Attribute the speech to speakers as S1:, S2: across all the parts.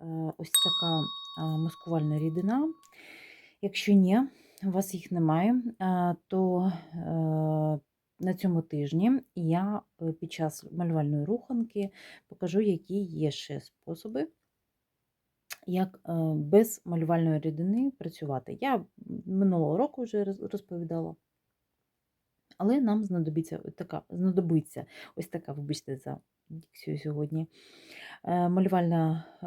S1: е, ось така маскувальна рідина. Якщо ні, у вас їх немає, то е, на цьому тижні я е, під час малювальної руханки покажу, які є ще способи, як е, без малювальної рідини працювати. Я минулого року вже розповідала. Але нам знадобиться така, знадобиться ось така, вибачте, за дикцію сьогодні. Е, Малювальна е,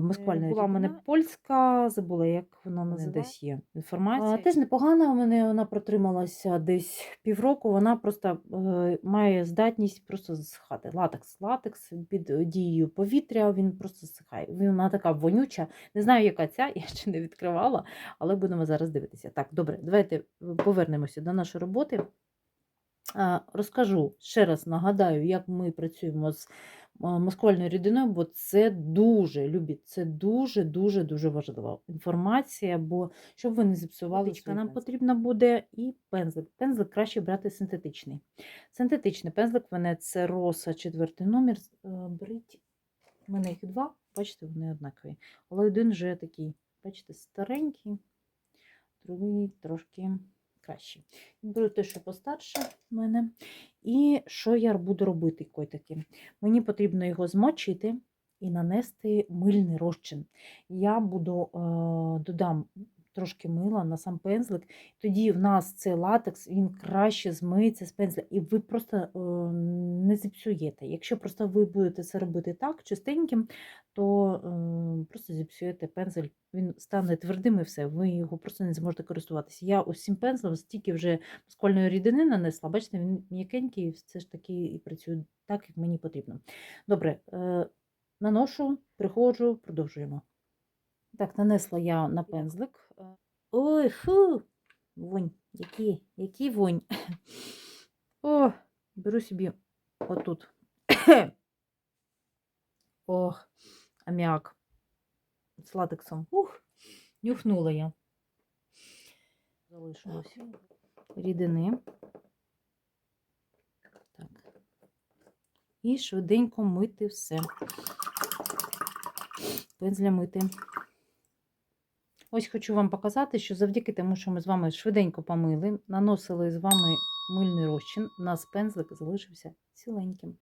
S1: москвальна була в мене польська, забула, як вона
S2: Вона
S1: називається. Десь є інформація. Теж непогана, у мене вона протрималася десь півроку. Вона просто е, має здатність просто засихати. Латекс, латекс під е, дією повітря, він просто засихає. Вона така вонюча. Не знаю, яка ця, я ще не відкривала, але будемо зараз дивитися. Так, добре, давайте повернемося до нашої роботи. Розкажу ще раз нагадаю, як ми працюємо з маскувальною рідиною, бо це дуже любі, це дуже дуже дуже важлива інформація. Бо щоб ви не зіпсували,
S2: Водичка
S1: нам
S2: якась.
S1: потрібно буде і пензлик. Пензлик краще брати синтетичний. Синтетичний пензлик, мене це роса, четвертий номер. Е, Беріть, у мене їх два, бачите, вони однакові. Але один вже такий, бачите, старенький, другий трошки кращий. Беру те, що постарше в мене. І що я буду робити котики? Мені потрібно його змочити і нанести мильний розчин. Я буду е, додам трошки мила на сам пензлик. Тоді в нас цей латекс він краще змиється з пензля, і ви просто е, не зіпсуєте. Якщо просто ви будете це робити так, чистеньким, то е, просто зіпсуєте пензель, він стане твердим і все, ви його просто не зможете користуватися. Я ось цим пензлем стільки вже скольної рідини нанесла, бачите, він м'якенький, все ж таки і працює так, як мені потрібно. Добре, е, наношу, приходжу, продовжуємо. Так, нанесла я на пензлик. Ой, фу! Вонь, який, який вонь. О, беру собі отут. Ох, аміак з латексом. Ух, нюхнула я. Залишилось рідини. Так. І швиденько мити все. Пензля мити. Ось хочу вам показати, що завдяки тому, що ми з вами швиденько помили, наносили з вами мильний розчин, у нас пензлик залишився ціленьким.